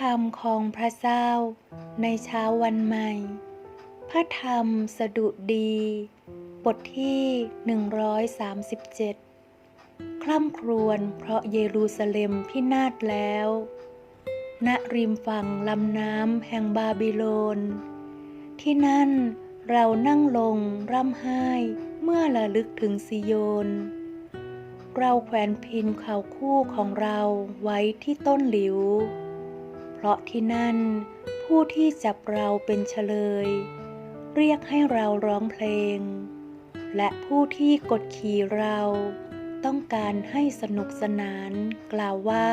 ธรรมของพระเจ้า ในเช้าวันใหม่ พระธรรมสดุดี บทที่ 137 คล่ำครวญเพราะเยรูซาเล็มพินาศแล้ว ณ ริมฝั่งลำน้ำแห่งบาบิโลน ที่นั่นเรานั่งลงร่ำไห้เมื่อระลึกถึงซิโยน เราแขวนพินข่าวคู่ของเราไว้ที่ต้นหลิว เพราะที่นั่นผู้ที่จับเราเป็นเฉลย เรียกให้เราร้องเพลง และผู้ที่กดขี่เราต้องการให้สนุกสนานกล่าวว่า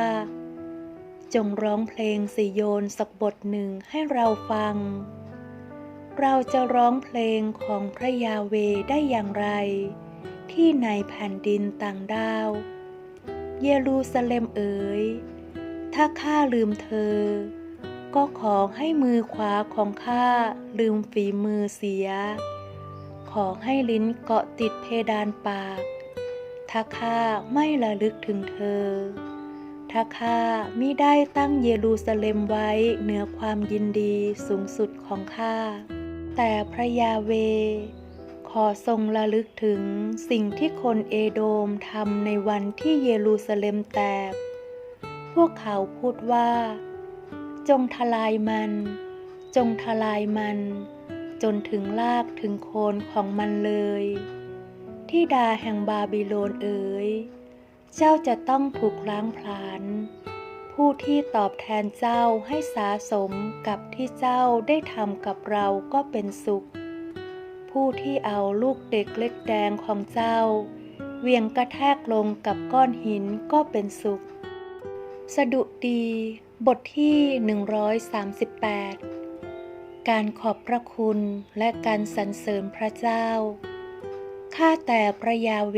จงร้องเพลงสิโยนสักบทหนึ่งให้เราฟัง เราจะร้องเพลงของพระยาเวได้อย่างไร ที่ในแผ่นดินต่างดาว เยรูซาเล็มเอ๋ย ถ้าข้าลืมเธอ ก็ขอให้มือขวาของข้าลืมฝีมือเสีย ขอให้ลิ้นเกาะติดเพดานปาก ถ้าข้าไม่ระลึกถึงเธอ ถ้าข้ามิได้ตั้งเยรูซาเล็มไว้เหนือความยินดีสูงสุดของข้า แต่พระยาเวขอทรงระลึกถึงสิ่งที่คนเอโดมทำในวันที่เยรูซาเล็มแตก วกเขาพูดว่า จงทลายมัน จงทลายมัน จนถึงลากถึงโคนของมันเลยที่ดาแห่งบาบิโลนเอ๋ย เจ้าจะต้องถูกล้างผลาญผู้ที่ตอบแทนเจ้าให้สาสมกับที่เจ้าได้ทำกับเราก็เป็นสุข ผู้ที่เอาลูกเด็กเล็กแดงของเจ้า เวียงกระแทกลงกับก้อนหินก็เป็นสุข สดุดี บทที่ 138 การขอบพระคุณและการสรรเสริญพระเจ้า ข้าแต่พระยาเว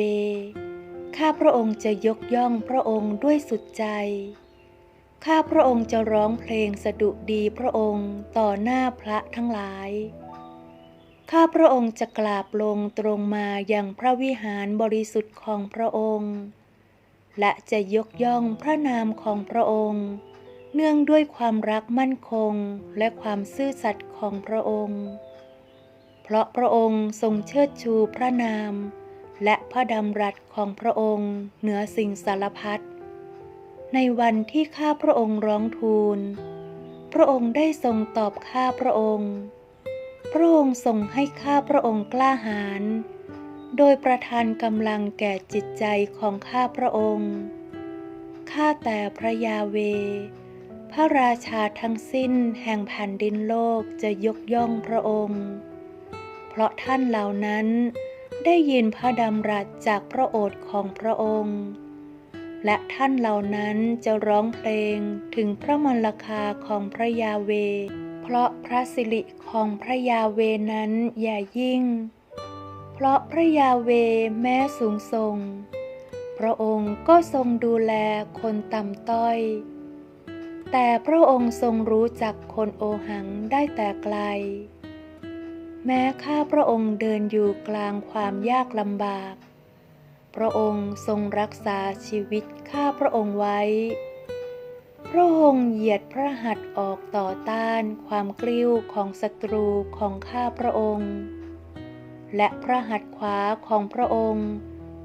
ข้าพระองค์จะยกย่องพระองค์ด้วยสุดใจ ข้าพระองค์จะร้องเพลงสดุดีพระองค์ต่อหน้าพระทั้งหลาย ข้าพระองค์จะกราบลงตรงมาอย่างพระวิหารบริสุทธิ์ของพระองค์ และจะยกย่องพระนามของพระองค์ เนื่องด้วยความรักมั่นคงและความซื่อสัตย์ของพระองค์ เพราะพระองค์ทรงเชิดชูพระนาม และพระดำรัสของพระองค์เหนือสิ่งสารพัด ในวันที่ข้าพระองค์ร้องทูล พระองค์ได้ทรงตอบข้าพระองค์ พระองค์ทรงให้ข้าพระองค์กล้าหาญ โดยประทานกำลังแก่จิตใจของข้าพระองค์ ข้าแต่พระยาเว พระราชาทั้งสิ้นแห่งแผ่นดินโลกจะยกย่องพระองค์ เพราะท่านเหล่านั้นได้ยินพระดำรัสจากพระโอษฐ์ของพระองค์ และท่านเหล่านั้นจะร้องเพลงถึงพระมรคาของพระยาเว เพราะพระสิริของพระยาเวนั้นอย่ายิ่ง เพราะพระยาเวแม้สูงทรง พระองค์ก็ทรงดูแลคนต่ำต้อย แต่พระองค์ทรงรู้จักคนโอหังได้แต่ไกล แม้ข้าพระองค์เดินอยู่กลางความยากลำบาก พระองค์ทรงรักษาชีวิตข้าพระองค์ไว้ พระองค์เหยียดพระหัตถ์ออกต่อต้านความกลิ้วของศัตรูของข้าพระองค์ และพระหัตถ์ขวาของพระองค์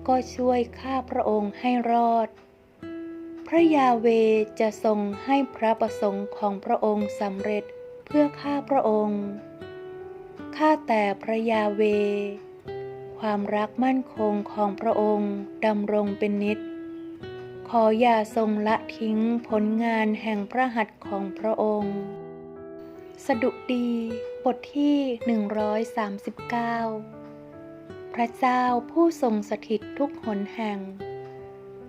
ก็ช่วยข้าพระองค์ให้รอด พระยาเวจะทรงให้พระประสงค์ของพระองค์สำเร็จเพื่อข้าพระองค์ ข้าแต่พระยาเว ความรักมั่นคงของพระองค์ดำรงเป็นนิจขออย่าทรงละทิ้งผลงานแห่งพระหัตถ์ของพระองค์ สดุดี บทที่ 139 พระเจ้าผู้ทรงสถิตทุกหนแห่ง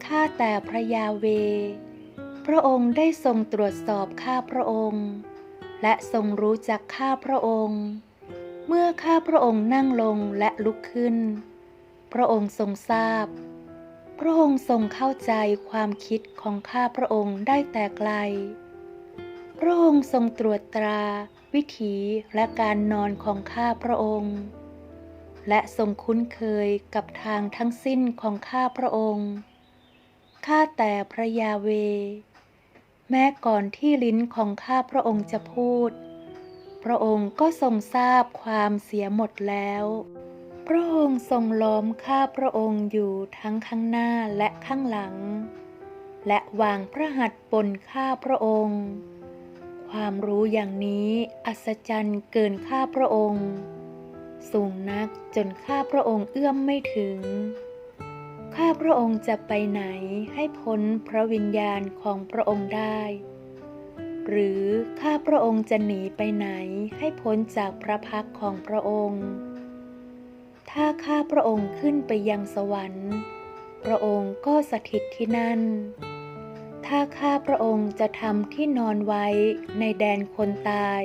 ข้าแต่พระยาเว พระองค์ได้ทรงตรวจสอบข้าพระองค์ และทรงรู้จักข้าพระองค์ เมื่อข้าพระองค์นั่งลงและลุกขึ้น พระองค์ทรงทราบ พระองค์ทรงเข้าใจความคิดของข้าพระองค์ได้แต่ไกล พระองค์ทรงตรวจตรา วิถีและการนอนของข้าพระองค์ และทรงคุ้นเคยกับทางทั้งสิ้นของข้าพระองค์ ข้าแต่พระยาเว แม้ก่อนที่ลิ้นของข้าพระองค์จะพูด พระองค์ก็ทรงทราบความเสียหมดแล้ว พระองค์ทรงล้อมข้าพระองค์อยู่ทั้งข้างหน้าและข้างหลัง และวางพระหัตถ์บนข้าพระองค์ ความรู้อย่างนี้อัศจรรย์เกินข้าพระองค์ สูงนักจนข้าพระองค์เอื้อมไม่ถึง ข้าพระองค์จะไปไหนให้พ้นพระวิญญาณของพระองค์ได้ หรือข้าพระองค์จะหนีไปไหนให้พ้นจากพระพักของพระองค์ ถ้าข้าพระองค์ขึ้นไปยังสวรรค์ พระองค์ก็สถิตที่นั่น ถ้าข้าพระองค์จะทำที่นอนไว้ในแดนคนตาย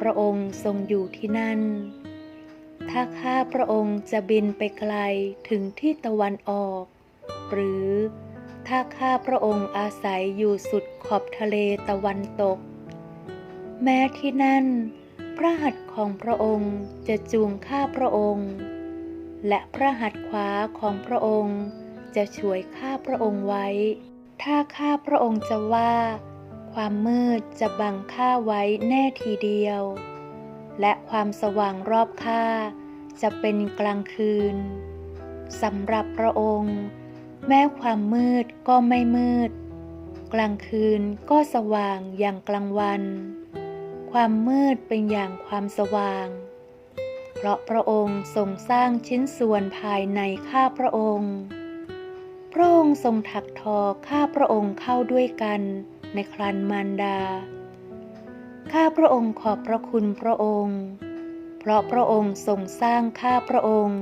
พระองค์ทรงอยู่ที่นั่น ถ้าข้าพระองค์จะบินไปไกลถึงที่ตะวันออก หรือถ้าข้าพระองค์อาศัยอยู่สุดขอบทะเลตะวันตก แม้ที่นั่น พระหัตถ์ของพระองค์จะจูงข้าพระองค์ และพระหัตถ์ขวาของพระองค์จะช่วยข้าพระองค์ไว้ ถ้าข้าพระองค์จะว่า ความมืดจะบังข้าไว้แน่ทีเดียว และความสว่างรอบข้าจะเป็นกลางคืนสำหรับพระองค์ แม้ความมืดก็ไม่มืด กลางคืนก็สว่างอย่างกลางวัน ความมืดเป็นอย่างความสว่าง เพราะพระองค์ทรงสร้างชิ้นส่วนภายในข้าพระองค์ ระองค์ทรงถักทอข้าพระองค์เข้าด้วยกันในครันมารดา ข้าพระองค์ขอบพระคุณพระองค์ เพราะพระองค์ทรงสร้างข้าพระองค์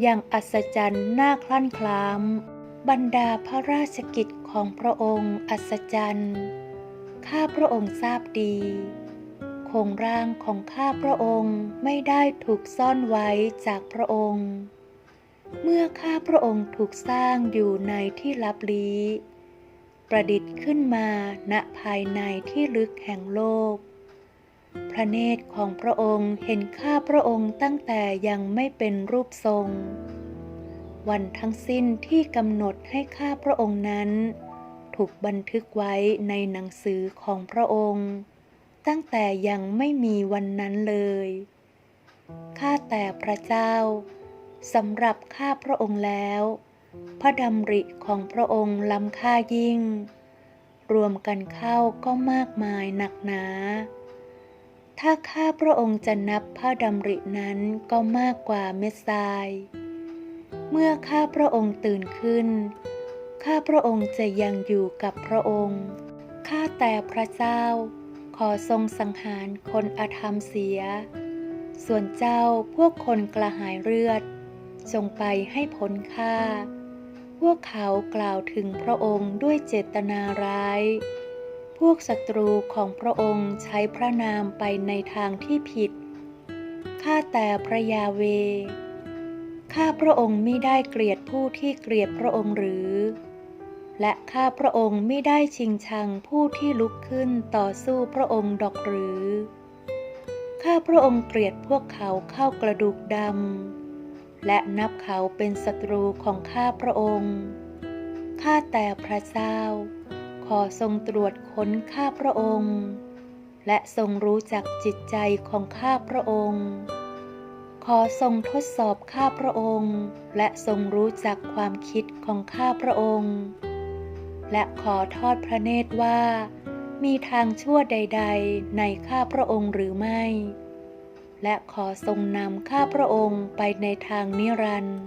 อย่างอัศจรรย์น่าคลั่นคล้าม บรรดาพระราชกิจของพระองค์อัศจรรย์ ข้าพระองค์ทราบดีโครงร่างของข้าพระองค์ไม่ได้ถูกซ่อนไว้จากพระองค์ เมื่อข้าพระองค์ถูกสร้างอยู่ในที่ลับลี้ ประดิษฐ์ขึ้นมาณภายในที่ลึกแห่งโลก พระเนตรของพระองค์เห็นข้าพระองค์ตั้งแต่ยังไม่เป็นรูปทรง วันทั้งสิ้นที่กำหนดให้ข้าพระองค์นั้น ถูกบันทึกไว้ในหนังสือของพระองค์ ตั้งแต่ยังไม่มีวันนั้นเลย ข้าแต่พระเจ้า สำหรับข้าพระองค์แล้ว พระดำริของพระองค์ล้ำค่ายิ่ง รวมกันเข้าก็มากมายหนักหนา ถ้าข้าพระองค์จะนับพระดำรินั้นก็มากกว่าเม็ดทราย เมื่อข้าพระองค์ตื่นขึ้น ข้าพระองค์จะยังอยู่กับพระองค์ ข้าแต่พระเจ้า ขอทรงสังหารคนอธรรมเสีย ส่วนเจ้าพวกคนกระหายเลือด จงไปให้พ้นค่า พวกเขากล่าวถึงพระองค์ด้วยเจตนาร้าย พวกศัตรูของพระองค์ใช้พระนามไปในทางที่ผิด ข้าแต่พระยาเว ข้าพระองค์ไม่ได้เกลียดผู้ที่เกลียดพระองค์หรือ และข้าพระองค์ไม่ได้ชิงชังผู้ที่ลุกขึ้นต่อสู้พระองค์ดอกหรือ ข้าพระองค์เกลียดพวกเขาเข้ากระดูกดำ และนับเขาเป็นศัตรูของข้าพระองค์ ข้าแต่พระเจ้า ขอทรงตรวจค้นข้าพระองค์ และทรงรู้จักจิตใจของข้าพระองค์ ขอทรงทดสอบข้าพระองค์ และทรงรู้จักความคิดของข้าพระองค์ และขอทอดพระเนตรว่า มีทางชั่วใด ๆ ในข้าพระองค์หรือไม่ และขอทรงนำข้าพระองค์ไปในทางนิรันดร์